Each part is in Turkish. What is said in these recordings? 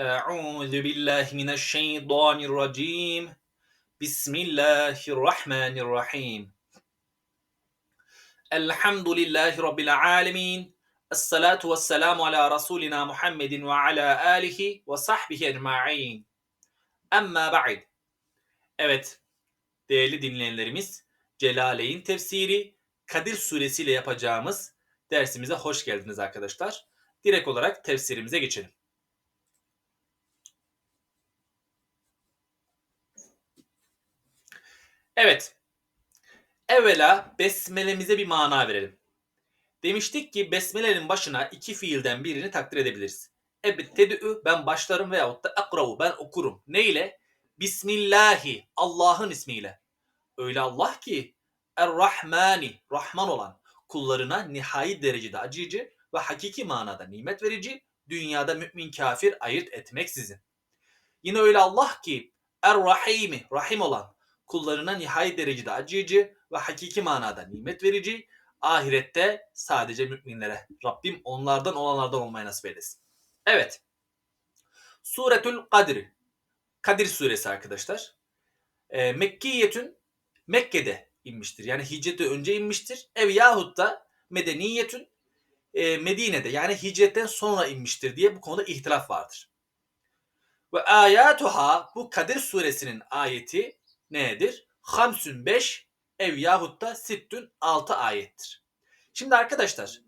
Euzu billahi mineşşeytanirracim. Bismillahirrahmanirrahim. Elhamdülillahi rabbil alamin. Esselatu vesselamu ala rasulina Muhammedin ve ala alihi ve sahbihi ecmaîn. Amma ba'd. Evet, değerli dinleyenlerimiz, Celaleyn tefsiri Kadir suresiyle yapacağımız dersimize hoş geldiniz arkadaşlar. Direkt olarak tefsirimize geçelim. Evet. Evvela besmelemize bir mana verelim. Demiştik ki besmelenin başına iki fiilden birini takdir edebiliriz. Ebtedü ben başlarım veyahut da akravu ben okurum. Ne ile? Bismillahi Allah'ın ismiyle. Öyle Allah ki Er-Rahmani Rahman olan kullarına nihai derecede acıyıcı ve hakiki manada nimet verici, dünyada mümin kafir ayırt etmeksizin. Yine öyle Allah ki Er-Rahimi Rahim olan kullarına nihai derecede acıyıcı ve hakiki manada nimet verici, ahirette sadece müminlere. Rabbim onlardan olanlardan olmayı nasip eylesin. Evet. Suretül Kadir. Kadir suresi arkadaşlar. E, Mekkiyetün Mekke'de inmiştir. Yani hicrete önce inmiştir. Ev yahut da medeniyetün e, Medine'de yani hicretten sonra inmiştir diye bu konuda ihtilaf vardır. Ve ayatuha bu Kadir suresinin ayeti nedir? Hamsün 5 ev yahut da sittün 6 ayettir. Şimdi arkadaşlar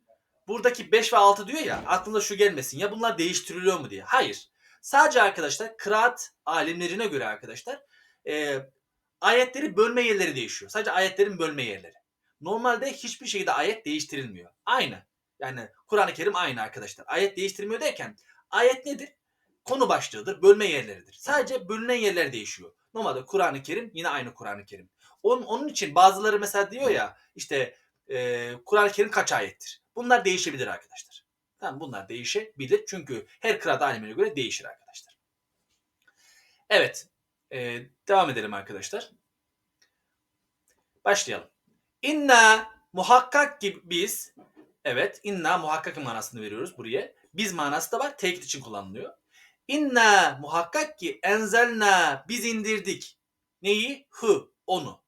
buradaki 5 ve 6 diyor ya aklında şu gelmesin ya bunlar değiştiriliyor mu diye. Hayır. Sadece arkadaşlar kıraat alimlerine göre arkadaşlar e, ayetleri bölme yerleri değişiyor. Sadece ayetlerin bölme yerleri. Normalde hiçbir şekilde ayet değiştirilmiyor. Aynı. Yani Kur'an-ı Kerim aynı arkadaşlar. Ayet değiştirmiyor derken ayet nedir? Konu başlığıdır, bölme yerleridir. Sadece bölünen yerler değişiyor. Normalde Kur'an-ı Kerim yine aynı Kur'an-ı Kerim. Onun, onun için bazıları mesela diyor ya işte e, Kur'an-ı Kerim kaç ayettir? Bunlar değişebilir arkadaşlar. Tamam bunlar değişebilir çünkü her kıraat alimine göre değişir arkadaşlar. Evet e, devam edelim arkadaşlar. Başlayalım. İnna muhakkak ki biz evet inna muhakkak manasını veriyoruz buraya. Biz manası da var tekit için kullanılıyor. İnna muhakkak ki enzelna biz indirdik. Neyi? Hı onu.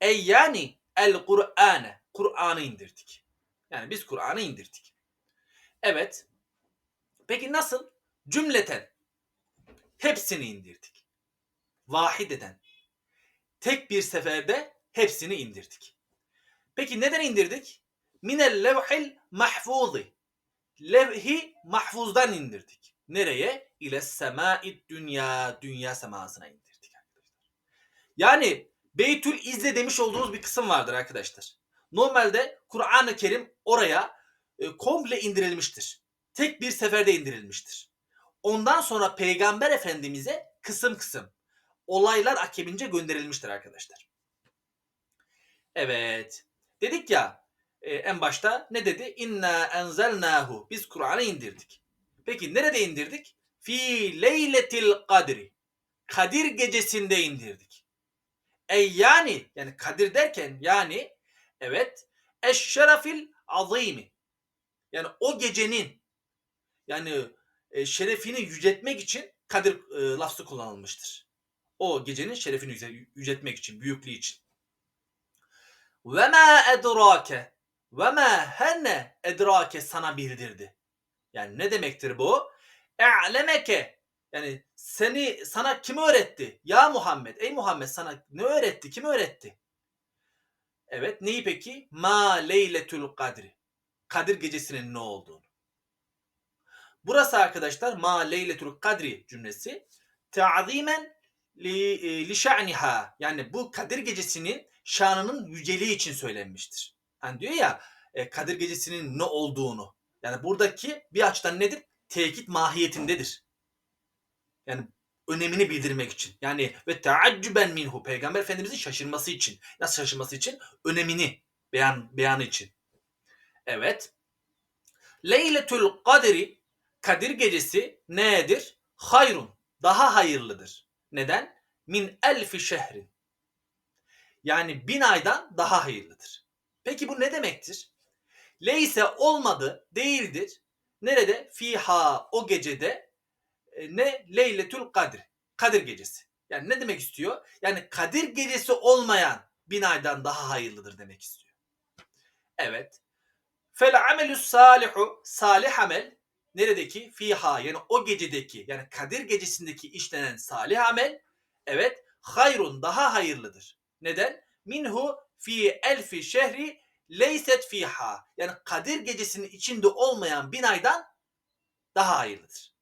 Ey yani el Kur'ane Kur'an'ı indirdik. Yani biz Kur'an'ı indirdik. Evet. Peki nasıl? Cümleten. Hepsini indirdik. Vahideden. Tek bir seferde hepsini indirdik. Peki neden indirdik? Minel levhil mahfuzi. Levhi mahfuzdan indirdik. Nereye? İle semai dünya. Dünya semasına indirdik. Yani Beytül İzze demiş olduğunuz bir kısım vardır arkadaşlar. Normalde Kur'an-ı Kerim oraya e, komple indirilmiştir. Tek bir seferde indirilmiştir. Ondan sonra Peygamber Efendimiz'e kısım kısım olaylar akibince gönderilmiştir arkadaşlar. Evet. Dedik ya e, en başta ne dedi? İnna enzelnahu. Biz Kur'an'ı indirdik. Peki nerede indirdik? Fi leyletil kadri. Kadir gecesinde indirdik. Ey yani yani Kadir derken yani evet eşşerefil azimi. Yani o gecenin yani e, şerefini yüceltmek için Kadir e, lafzı kullanılmıştır. O gecenin şerefini yüceltmek için, büyüklüğü için. Ve ma edrake ve ma henne edrake sana bildirdi. Yani ne demektir bu? E'lemeke yani seni sana kim öğretti? Ya Muhammed, ey Muhammed sana ne öğretti? Kim öğretti? Evet, neyi peki? Ma leyletül kadri. Kadir gecesinin ne olduğunu. Burası arkadaşlar ma leyletül kadri cümlesi ta'zimen li, e, li. Yani bu Kadir gecesinin şanının yüceliği için söylenmiştir. Hani diyor ya e, Kadir gecesinin ne olduğunu. Yani buradaki bir açıdan nedir? Tekit mahiyetindedir. Yani önemini bildirmek için. Yani ve taaccüben minhu peygamber efendimizin şaşırması için. Nasıl şaşırması için? Önemini beyan beyanı için. Evet. Leyletül kadri Kadir gecesi nedir? Hayrun. Daha hayırlıdır. Neden? Min elfi şehrin. Yani bin aydan daha hayırlıdır. Peki bu ne demektir? Leyse olmadı, değildir. Nerede? Fiha o gecede e, ne? Leyletül Kadir. Kadir gecesi. Yani ne demek istiyor? Yani Kadir gecesi olmayan bin aydan daha hayırlıdır demek istiyor. Evet. Fel amelü salihu salih amel neredeki? Fiha yani o gecedeki yani Kadir gecesindeki işlenen salih amel evet hayrun daha hayırlıdır. Neden? Minhu fi elfi şehri leyset fiha. Yani Kadir gecesinin içinde olmayan bin aydan daha hayırlıdır.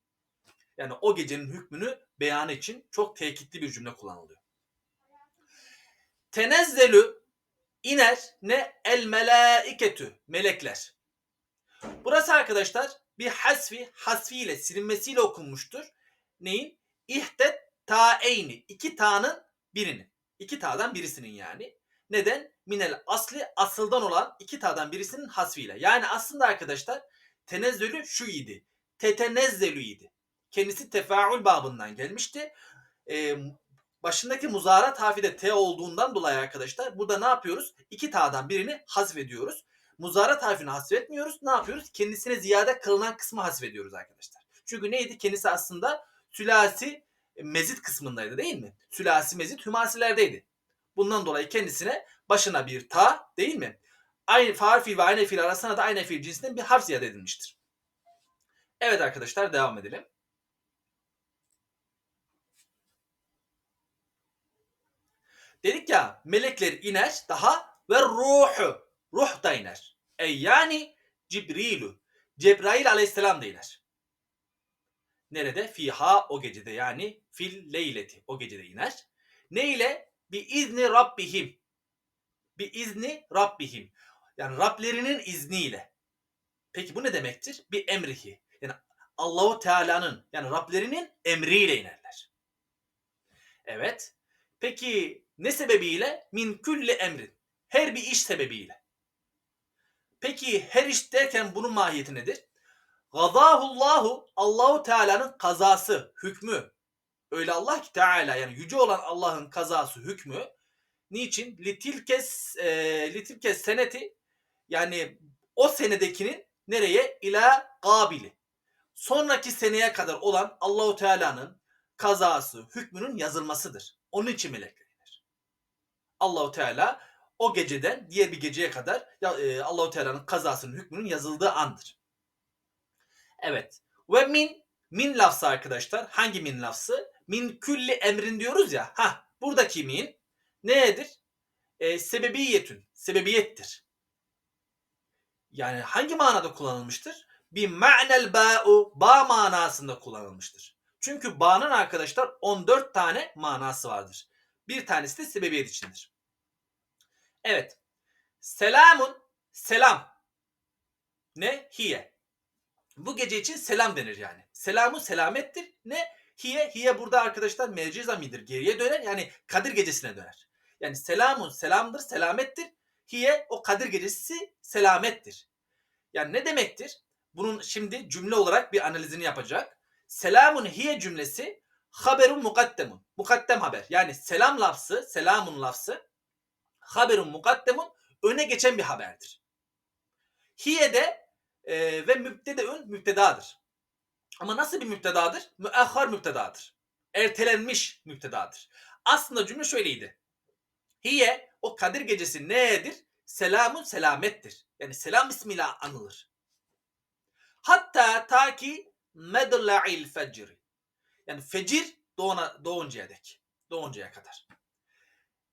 Yani o gecenin hükmünü beyanı için çok tekitli bir cümle kullanılıyor. Tenezzelü iner ne el melaiketü melekler. Burası arkadaşlar bir hasfi hasfi ile silinmesiyle okunmuştur. Neyin? İhtet ta'eyni. iki ta'nın birini. İki ta'dan birisinin yani. Neden? Minel asli asıldan olan iki ta'dan birisinin hasfiyle. Yani aslında arkadaşlar tenezzülü şu idi. Tetenezzelü idi. Kendisi tefaül babından gelmişti. Ee, başındaki muzarat harfi de T olduğundan dolayı arkadaşlar burada ne yapıyoruz? İki ta'dan birini hasfediyoruz. Muzarat harfini hasfetmiyoruz. Ne yapıyoruz? Kendisine ziyade kılınan kısmı hasfediyoruz arkadaşlar. Çünkü neydi? Kendisi aslında sülasi mezit kısmındaydı değil mi? Sülasi mezit hümasilerdeydi. Bundan dolayı kendisine başına bir ta değil mi? Aynı fiil ve aynı fiil arasında da aynı fiil cinsinden bir harf ziyade edilmiştir. Evet arkadaşlar devam edelim. Dedik ya melekler iner daha ve ruhu. Ruh da iner. E yani Cibrilu. Cebrail aleyhisselam da iner. Nerede? Fiha o gecede yani fil leyleti o gecede iner. Ne ile? Bi izni Rabbihim. Bi izni Rabbihim. Yani Rablerinin izniyle. Peki bu ne demektir? Bir emrihi. Yani Allahu Teala'nın yani Rablerinin emriyle inerler. Evet. Peki ne sebebiyle? Min külli emrin. Her bir iş sebebiyle. Peki her iş derken bunun mahiyeti nedir? Gazahullahu Allahu Teala'nın kazası, hükmü. Öyle Allah ki Teala yani yüce olan Allah'ın kazası, hükmü. Niçin? Litilkes e, litilkes seneti yani o senedekinin nereye? İla kabili. Sonraki seneye kadar olan Allahu Teala'nın kazası, hükmünün yazılmasıdır. Onun için melekler iner. Allahu Teala o geceden diğer bir geceye kadar e, Allahu Teala'nın kazasının hükmünün yazıldığı andır. Evet. Ve min min lafzı arkadaşlar. Hangi min lafzı? Min külli emrin diyoruz ya. Ha, buradaki min nedir? E, sebebiyetün. Sebebiyettir. Yani hangi manada kullanılmıştır? Bir ma'nel ba'u ba manasında kullanılmıştır. Çünkü ba'nın arkadaşlar 14 tane manası vardır. Bir tanesi de sebebiyet içindir. Evet. Selamun selam. Ne? Hiye. Bu gece için selam denir yani. Selamu selamettir. Ne? Hiye. Hiye burada arkadaşlar mevci zamidir. Geriye döner. Yani Kadir gecesine döner. Yani selamun selamdır, selamettir. Hiye o Kadir gecesi selamettir. Yani ne demektir? Bunun şimdi cümle olarak bir analizini yapacak. Selamun hiye cümlesi haberun mukaddemun. Mukaddem haber. Yani selam lafzı, selamun lafzı haberun mukaddemun öne geçen bir haberdir. Hiye de e, ve mübtedeün müptedadır. Ama nasıl bir müptedadır? Müehhar müptedadır. Ertelenmiş müptedadır. Aslında cümle şöyleydi. Hiye o Kadir gecesi nedir? Selamun selamettir. Yani selam ismiyle anılır. Hatta ta ki medla'il fecri. Yani fecir doğuna, doğuncaya dek. Doğuncaya kadar.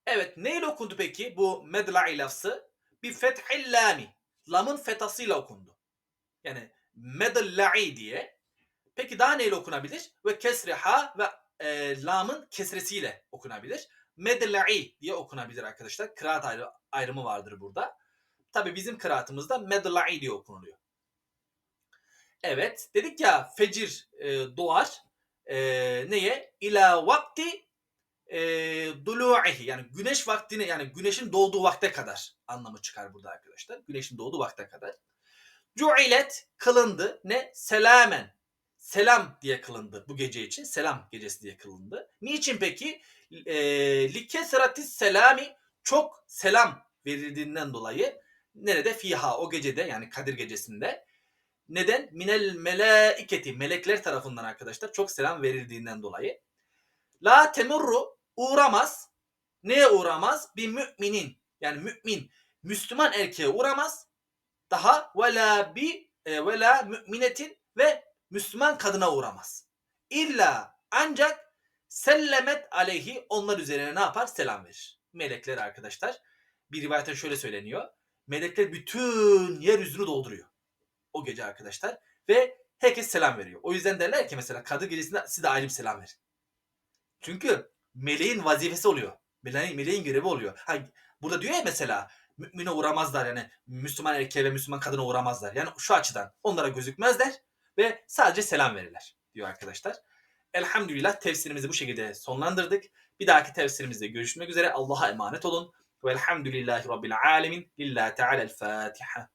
Evet neyle okundu peki bu medla'i lafzı? Bir fethil lami. Lamın fetasıyla okundu. Yani medla'i diye. Peki daha neyle okunabilir? Ve kesriha ve e, lamın kesresiyle okunabilir. Medla'i diye okunabilir arkadaşlar. Kıraat ayrı, ayrımı vardır burada. Tabi bizim kıraatımızda medla'i diye okunuluyor. Evet dedik ya fecir e, doğar. E, neye? İla vakti e, dulu'ihi yani güneş vaktine yani güneşin doğduğu vakte kadar anlamı çıkar burada arkadaşlar. Güneşin doğduğu vakte kadar. Cu'ilet kılındı ne? Selamen. Selam diye kılındı bu gece için. Selam gecesi diye kılındı. Niçin peki? E, Likesratis selami çok selam verildiğinden dolayı nerede? Fiha o gecede yani Kadir gecesinde Neden? Minel melaiketi. Melekler tarafından arkadaşlar çok selam verildiğinden dolayı. La temurru uğramaz. Neye uğramaz? Bir müminin. Yani mümin. Müslüman erkeğe uğramaz. Daha ve la bi e, ve la müminetin ve Müslüman kadına uğramaz. İlla ancak sellemet aleyhi onlar üzerine ne yapar? Selam verir. Melekler arkadaşlar. Bir rivayette şöyle söyleniyor. Melekler bütün yeryüzünü dolduruyor. O gece arkadaşlar. Ve herkes selam veriyor. O yüzden derler ki mesela Kadir gecesinde siz de ayrı bir selam verin. Çünkü meleğin vazifesi oluyor. Meleğin, meleğin görevi oluyor. Ha, burada diyor ya mesela mümine uğramazlar yani Müslüman erkeğe ve Müslüman kadına uğramazlar. Yani şu açıdan onlara gözükmezler ve sadece selam verirler diyor arkadaşlar. Elhamdülillah tefsirimizi bu şekilde sonlandırdık. Bir dahaki tefsirimizde görüşmek üzere. Allah'a emanet olun. Velhamdülillahi Rabbil alemin. Lillahi Teala'l Fatiha.